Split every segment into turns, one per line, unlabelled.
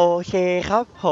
โอเคครับผ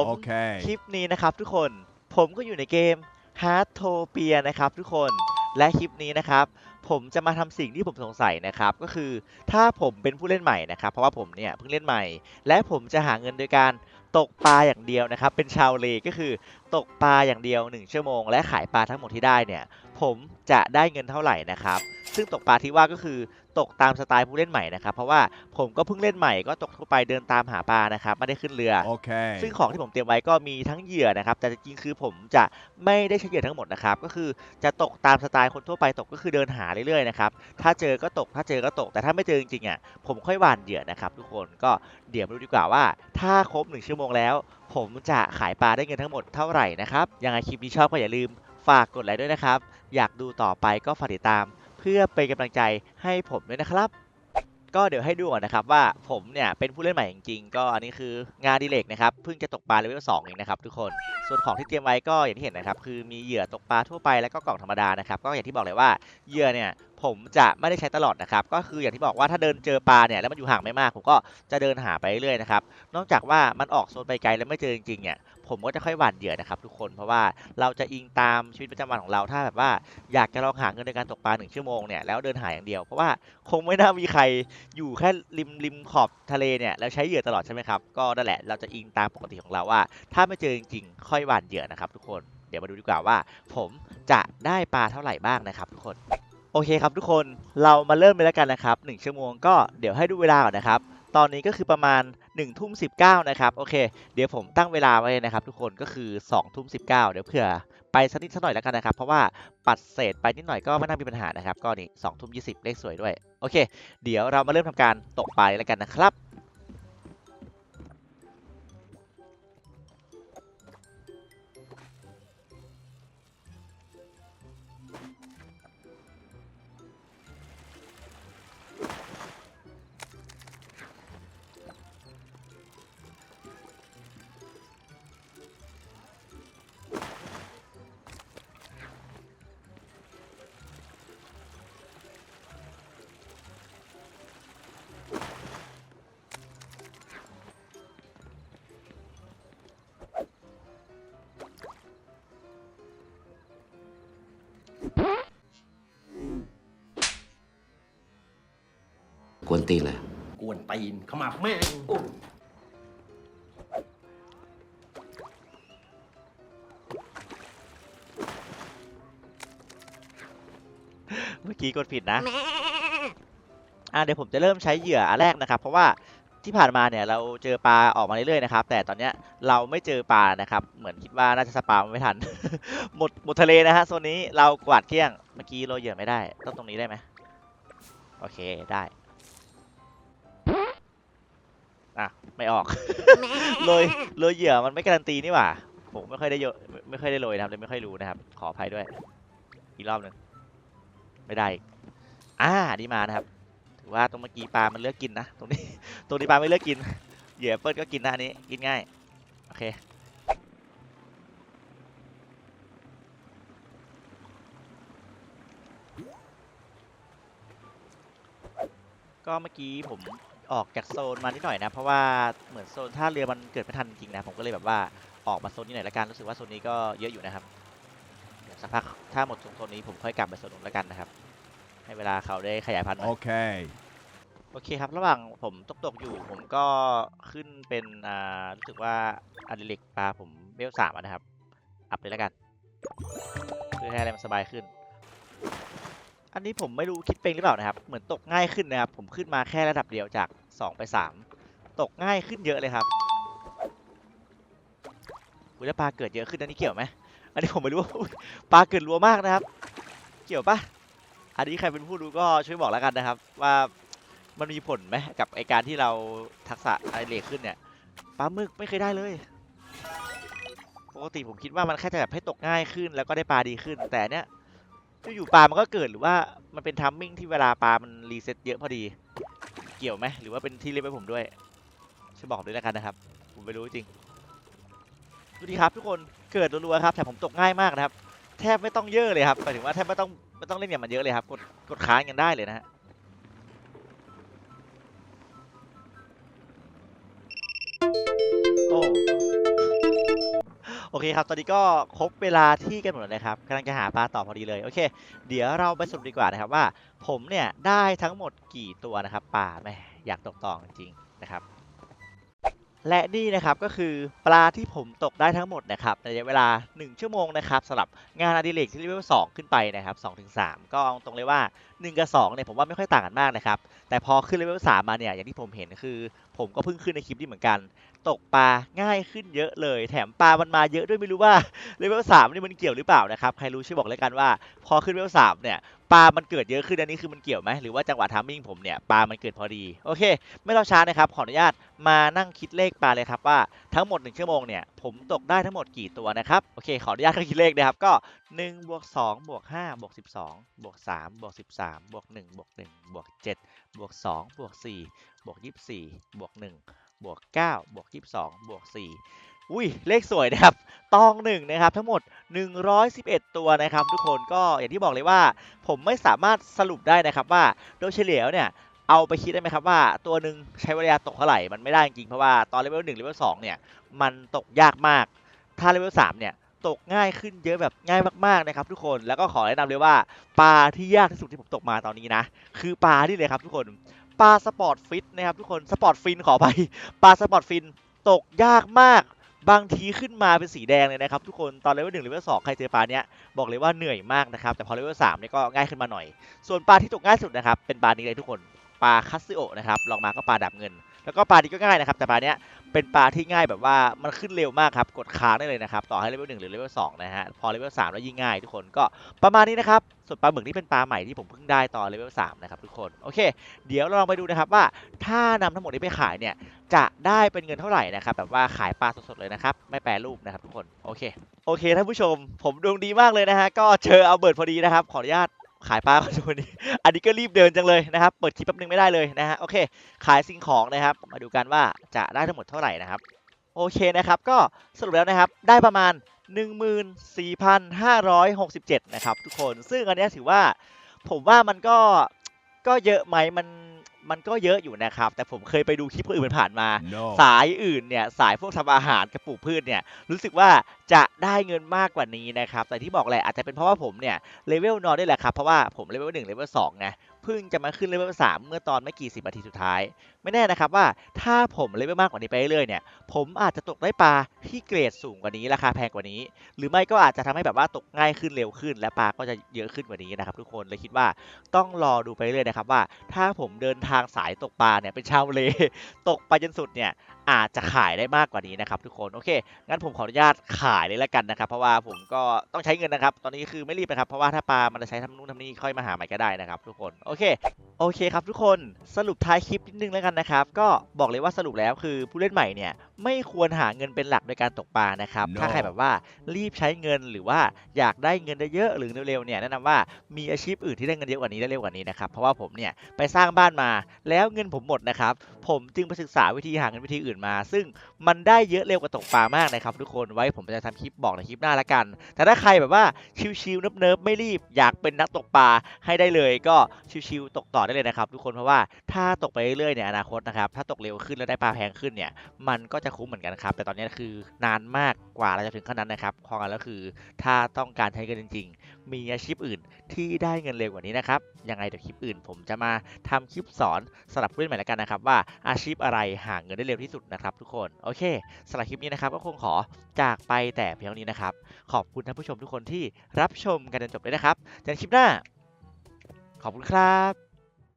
ม
Okay.
คลิปนี้นะครับทุกคน ผมก็อยู่ในเกม h a r t t o p i a นะครับทุกคน และคลิปนี้นะครับ ผมจะมาทำสิ่งที่ผมสงสัยนะครับ ก็คือถ้าผมเป็นผู้เล่นใหม่นะครับ เพราะว่าผมเนี่ยเพิ่งเล่นใหม่ และผมจะหาเงินโดยการตกปลาอย่างเดียวนะครับ เป็นชาวเลก็คือตกปลาอย่างเดียว 1 ชั่วโมง และขายปลาทั้งหมดที่ได้เนี่ย ผมจะได้เงินเท่าไหร่นะครับ ซึ่งตกปลาที่ว่าก็คือตกตามสไตล์ผู้เล่นใหม่นะครับ เพราะว่าผมก็เพิ่งเล่นใหม่ก็ตกทั่วไปเดินตามหาปลานะครับไม่ได้ขึ้นเรือ
Okay.
ซึ่งของที่ผมเตรียมไว้ก็มีทั้งเหยื่อนะครับ แต่จริงๆคือผมจะไม่ได้ใช้เหยื่อทั้งหมดนะครับ ก็คือจะตกตามสไตล์คนทั่วไปตกก็คือเดินหาเรื่อยๆนะครับ ถ้าเจอก็ตกถ้าเจอก็ตก แต่ถ้าไม่เจอจริงๆอะผมค่อยหว่านเหยื่อนะครับ ทุกคนก็เดี๋ยวมาดูดีกว่าว่า ถ้าครบ1ชั่วโมงแล้ว ผมจะขายปลาได้เงินทั้งหมดเท่าไหร่นะครับยังไงคลิปนี้ชอบก็อย่าลืมฝากกดไลค์ด้วยนะครับ อยากดูต่อไปก็ฝากติดตาม เพื่อเป็นกำลังใจให้ผมด้วยนะครับ ก็เดี๋ยวให้ดูก่อนนะครับว่าผมเนี่ยเป็นผู้เล่นใหม่จริงๆ ก็อันนี้คืองานดีเลกนะครับเพิ่งจะตกปลาเลเวลสองเองนะครับทุกคนส่วนของที่เตรียมไว้ก็อย่างที่เห็นนะครับคือมีเหยื่อตกปลาทั่วไปแล้วก็กล่องธรรมดานะครับก็อย่างที่บอกเลยว่าเหยื่อเนี่ย ผมจะไม่ได้ใช้ตลอดนะครับ ก็คืออย่างที่บอกว่าถ้าเดินเจอปลาเนี่ยแล้วมันอยู่ห่างไม่มาก ผมก็จะเดินหาไปเรื่อยนะครับ นอกจากว่ามันออกโซนไปไกลแล้วไม่เจอจริงๆเนี่ยผมก็จะค่อยหว่านเหยื่อนะครับทุกคนเพราะว่าเราจะอิงตามชีวิตประจำวันของเราถ้าแบบว่าอยากจะลองหาเงินในการตกปลาหนึ่งชั่วโมงเนี่ยแล้วเดินหาอย่างเดียวเพราะว่าคงไม่น่ามีใครอยู่แค่ริมริมขอบทะเลเนี่ยแล้วใช้เหยื่อตลอดใช่ไหมครับก็นั่นแหละเราจะอิงตามปกติของเราว่า ถ้าไม่เจอจริงๆค่อยหว่านเหยื่อนะครับทุกคนเดี๋ยวมาดูดีกว่าว่า ผมจะได้ปลาเท่าไหร่บ้างนะครับทุกคน โอเคครับทุกคนเรามาเริ่มเลยแล้วกันนะครับ1ชั่วโมงก็เดี๋ยวให้ดูเวลาก่อนนะครับ ตอนนี้ก็คือประมาณ1ทุ่มสินะครับโอเค เดี๋ยวผมตั้งเวลาไว้นะครับ ทุกคนก็คือ2ทุ่มสิเดี๋ยวเผื่อไปสักนิดสักหน่อยแล้วกันนะครับ เพราะว่าปัดเศษไปนิดหน่อยก็ไม่น่ามีปัญหานะครับ ก็นี่2ทุ่มยีเลขสวยด้วย โอเค เดี๋ยวเรามาเริ่มทำการตกปลาแล้วกันนะครับ
วนตีนเลย
กวนตีนเข้ามาแม่งโอ้
เมื่อกี้กดผิดนะ อะเดี๋ยวผมจะเริ่มใช้เหยื่ออันแรกนะครับ เพราะว่าที่ผ่านมาเนี่ยเราเจอปลาออกมาเรื่อยๆนะครับ แต่ตอนเนี้ยเราไม่เจอปลานะครับ เหมือนคิดว่าน่าจะสปามันไม่ทัน หมดหมดทะเลนะฮะโซนนี้เรากวาดเกลี้ยง เมื่อกี้โรยเหยื่อไม่ได้ ต้องตรงนี้ได้ไหมโอเคได้ อะไม่ออกโรยโรยเหยื่อมันไม่การันตีนี่หว่าผมไม่ค่อยได้เยอะไม่ไม่ค่อยได้โรยนะครับเลยไม่ค่อยรู้นะครับ ขออภัยด้วย อีกรอบหนึ่งไม่ได้อีกอ่าดีมานะครับถือว่าตรงเมื่อกี้ปลามันเลือกกินนะตรงนี้ ตรงนี้ปลาไม่เลือกกินเหยื่อแอปเปิลก็กินนะอันนี้กินง่ายโอเคก็เมื่อกี้ผม ออกจากโซนมานิดหน่อยนะ เพราะว่าเหมือนโซนท่าเรือมันเกิดไม่ทันจริงๆนะผมก็เลยแบบว่าออกมาโซนนี้หน่อยละกันรู้สึกว่าโซนนี้ก็เยอะอยู่นะครับเดี๋ยวสักพักถ้าหมดโซนนี้ผมค่อยกลับไปโซนนู้นละกันนะครับให้เวลาเขาได้ขยายพันธุ์หน่อย
Okay.
โอเคครับ ระหว่างผมตกตกๆอยู่ผมก็ขึ้นเป็นอ่ารู้สึกว่าอดิเล็กปลาผมเวลสามอะนะครับ อัพเลยแล้วกัน เพื่อให้อะไรมันสบายขึ้น อันนี้ผมไม่รู้คิดเป็นหรือเปล่านะครับ เหมือนตกง่ายขึ้นนะครับ ผมขึ้นมาแค่ระดับเดียวจาก 2 ไป 3 ตกง่ายขึ้นเยอะเลยครับอุยแล้วปลาเกิดเยอะขึ้นอันนี้เกี่ยวไหมอันนี้ผมไม่รู้ว่าปลาเกิดรัวมากนะครับ เกี่ยวปะอันนี้ใครเป็นผู้รู้ก็ช่วยบอกแล้วกันนะครับ ว่ามันมีผลไหมกับไอการที่เราทักษะไอเลกขึ้นเนี่ยปลาหมึกไม่เคยได้เลยปกติผมคิดว่ามันแค่จะแบบให้ตกง่ายขึ้น แล้วก็ได้ปลาดีขึ้น แต่เนี้ยอยู่ๆปลามันก็เกิดหรือว่ามันเป็นทัมมิ่งที่เวลาปลามันรีเซ็ตเยอะพอดี กี่ยวไหมหรือว่าเป็นที่เล่นไว้ผมด้วยช่วยบอกด้วยแล้วกันนะครับ ผมไม่รู้จริงดูดีครับทุกคนเกิดรัวๆครับแต่ผมตกง่ายมากนะครับ แทบไม่ต้องเยอะเลยครับหมายถึงว่าแทบไม่ต้องไม่ต้องเล่นอย่างมันเยอะเลยครับกดกดค้างกันได้เลยนะฮะโอ้ โอเคครับ ตอนนี้ก็ครบเวลาที่กันหมดเลยครับกำลังจะหาปลาต่อพอดีเลย โอเค เดี๋ยวเราไปสรุปดีกว่านะครับว่า ผมเนี่ยได้ทั้งหมดกี่ตัวนะครับปลาแม่อยากตกตองจริงนะครับ และนี่นะครับก็คือปลาที่ผมตกได้ทั้งหมดนะครับในระยะเวลา 1 ชั่วโมงนะครับสำหรับงานอดิเรกที่เลเวล2ขึ้นไปนะครับ2ถึง3ก็เอาตรงเลยว่า 1 กับ2เนี่ยผมว่าไม่ค่อยต่างกันมากนะครับ แต่พอขึ้นเลเวล3มาเนี่ยอย่างที่ผมเห็นคือ ผมก็เพิ่งขึ้นในคลิปนี้เหมือนกัน ตกปลาง่ายขึ้นเยอะเลย แถมปลามันมาเยอะด้วยไม่รู้ว่าเลเวล3นี่มันเกี่ยวหรือเปล่านะครับใครรู้ช่วยบอกเลยกันว่า พอขึ้นเลเวล3เนี่ยปลา มันเกิดเยอะขึ้นอันนี้คือมันเกี่ยวไหมหรือว่าจังหวะทามมิ่งผมเนี่ยปลา มันเกิดพอดี โอเค ไม่รอช้านะครับ ขออนุญาต มานั่งคิดเลขปลาเลยครับว่าทั้งหมด 1 ชั่วโมงเนี่ยผมตกได้ทั้งหมดกี่ตัวนะครับโอเคขออนุญาตคิดเลขนะครับก็1บวก2บวก5บวก12บวก3บวก13บวก1บวก1บวก7บวก2บวก4บวก24บวก1บวก9บวก22บวก4อุ้ยเลขสวยนะครับตองหนึ่งนะครับทั้งหมด 111 ตัวนะครับ ทุกคนก็อย่างที่บอกเลยว่า ผมไม่สามารถสรุปได้นะครับว่าโดยเฉลี่ยวเนี่ย เอาไปคิดได้ไหมครับว่าตัวหนึ่งใช้เวลาตกเท่าไหร่ มันไม่ได้จริงเพราะว่าตอนเลเวลหนึ่งเลเวลสองเนี่ยมันตกยากมาก ถ้าเลเวลสามเนี่ยตกง่ายขึ้นเยอะแบบง่ายมากๆนะครับทุกคนแล้วก็ขอแนะนำเลยว่าปลาที่ยากที่สุดที่ผมตกมาตอนนี้นะ คือปลาที่เลยครับทุกคนปลาสปอร์ตฟิตนะครับทุกคนสปอร์ตฟินขอไปปลาสปอร์ตฟินตกยากมากบางทีขึ้นมาเป็นสีแดงเลยนะครับทุกคนตอนเลเวลหนึ่งเลเวลสองใครเจอปลาเนี้ยบอกเลยว่าเหนื่อยมากนะครับแต่พอเลเวลสามเนี่ยก็ง่ายขึ้นมาหน่อย ส่วนปลาที่ตกง่ายสุดนะครับเป็นปลานี้เลยทุกคน ปลาคัตสึโอนะครับลองมาก็ปลาดับเงิน แล้วก็ปลานี้ก็ง่ายนะครับ แต่ปลาเนี้ยเป็นปลาที่ง่ายแบบว่ามันขึ้นเร็วมากครับ กดค้างได้เลยนะครับ ต่อให้เลเวลหนึ่งหรือเลเวลสองนะฮะ พอเลเวลสามแล้วยิ่งง่ายทุกคนก็ประมาณนี้นะครับ ส่วนปลาหมึกนี่เป็นปลาใหม่ที่ผมเพิ่งได้ตอนเลเวลสามนะครับทุกคน โอเค เดี๋ยวเราลองไปดูนะครับว่าถ้านำทั้งหมดนี้ไปขายเนี่ยจะได้เป็นเงินเท่าไหร่นะครับแบบว่าขายปลาสดๆเลยนะครับไม่แปรรูปนะครับทุกคน โอเค โอเคท่านผู้ชม ผมดวงดีมากเลยนะฮะก็เจอเอาเบิร์ดพอดีนะครับขออนุญาต ขายปลาก่อนวันนี้ อันนี้ก็รีบเดินจังเลยนะครับ เปิดคลิปแป๊บนึงไม่ได้เลยนะฮะ โอเค ขายสิ่งของนะครับ มาดูกันว่าจะได้ทั้งหมดเท่าไหร่นะครับ โอเคนะครับ ก็สรุปแล้วนะครับ ได้ประมาณ 14,567 นะครับทุกคน ซึ่งอันเนี้ยถือว่า ผมว่ามันก็ ก็เยอะไหมมันมันก็เยอะอยู่นะครับ แต่ผมเคยไปดูคลิปคนอื่นผ่านๆมา
No.
สายอื่นเนี่ย สายพวกทำอาหารกับปลูกพืชเนี่ย รู้สึกว่า จะได้เงินมากกว่านี้นะครับแต่ที่บอกแหละอาจจะเป็นเพราะว่าผมเนี่ยเลเวลนอนได้แหละครับเพราะว่าผมเลเวลหนึ่งเลเวลสองไงเพิ่งจะมาขึ้นเลเวลสามเมื่อตอนไม่กี่สิบนาทีสุดท้าย ไม่แน่นะครับว่าถ้าผมเลเวลมากกว่านี้ไปเรื่อยเนี่ย ผมอาจจะตกได้ปลาที่เกรดสูงกว่านี้ราคาแพงกว่านี้ หรือไม่ก็อาจจะทำให้แบบว่าตกง่ายขึ้นเร็วขึ้น และปลาก็จะเยอะขึ้นกว่านี้นะครับทุกคนเลยคิดว่าต้องรอดูไปเรื่อยนะครับว่า ถ้าผมเดินทางสายตกปลาเนี่ยเป็นชาวเลตกไปจนสุดเนี่ยอาจจะขายได้มากกว่านี้นะครับทุกคนโอเคงั้นผมขออนุญาตขายเลยแล้วกันนะครับ เพราะว่าผมก็ต้องใช้เงินนะครับ ตอนนี้คือไม่รีบนะครับ เพราะว่าถ้าปลามันจะใช้ทำนู่นทำนี่ค่อยมาหาใหม่ก็ได้นะครับ ทุกคน โอเค โอเคครับทุกคน สรุปท้ายคลิปนิดนึงแล้วกันนะครับ ก็บอกเลยว่าสรุปแล้วคือผู้เล่นใหม่เนี่ยไม่ควรหาเงินเป็นหลักโดยการตกปลานะครับ
No
ถ้าใครแบบว่ารีบใช้เงินหรือว่าอยากได้เงินเยอะๆหรือเร็วๆเนี่ยแนะนำว่ามีอาชีพอื่นที่ได้เงินเยอะกว่านี้ได้เร็วกว่านี้นะครับ เพราะว่าผมเนี่ยไปสร้างบ้านมาแล้วเงินผมหมดนะครับ ผมจึงไปศึกษาวิธีหาเงินวิธีอื่นมา ซึ่งมันได้เยอะเร็วกว่าตกปลามากนะครับ ทุกคนไว้ผมจะทำคลิปบอกในคลิปหน้าละกัน แต่ถ้าใครแบบว่าชิวๆเนิบๆไม่รีบอยากเป็นนักตกปลาให้ได้เลยก็ชิวๆตกต่อได้เลยนะครับ ทุกคนเพราะว่าถ้าตกไปเรื่อยๆเนี่ยอนาคตนะครับถ้าตกเร็วขึ้นแล้วได้ปลาแพงขึ้นเนี่ยมันก็จะคุ้มเหมือนกันครับ แต่ตอนนี้คือนานมากกว่าเราจะถึงขั้นนั้นนะครับพอกันแล้วคือ ถ้าต้องการใช้เงินจริง ๆ มีอาชีพอื่นที่ได้เงินเร็วกว่านี้นะครับ ยังไงเดี๋ยวคลิปอื่น ผมจะมาทำคลิปสอนสำหรับผู้เล่นใหม่แล้วกันนะครับ ว่าอาชีพอะไรหาเงินได้เร็วที่สุดนะครับทุกคน โอเคสำหรับคลิปนี้นะครับก็คงขอจากไปแต่เพียงเท่านี้นะครับ ขอบคุณท่านผู้ชมทุกคนที่รับชมกันจนจบเลยนะครับเจอกันคลิปหน้า ขอบคุณครับ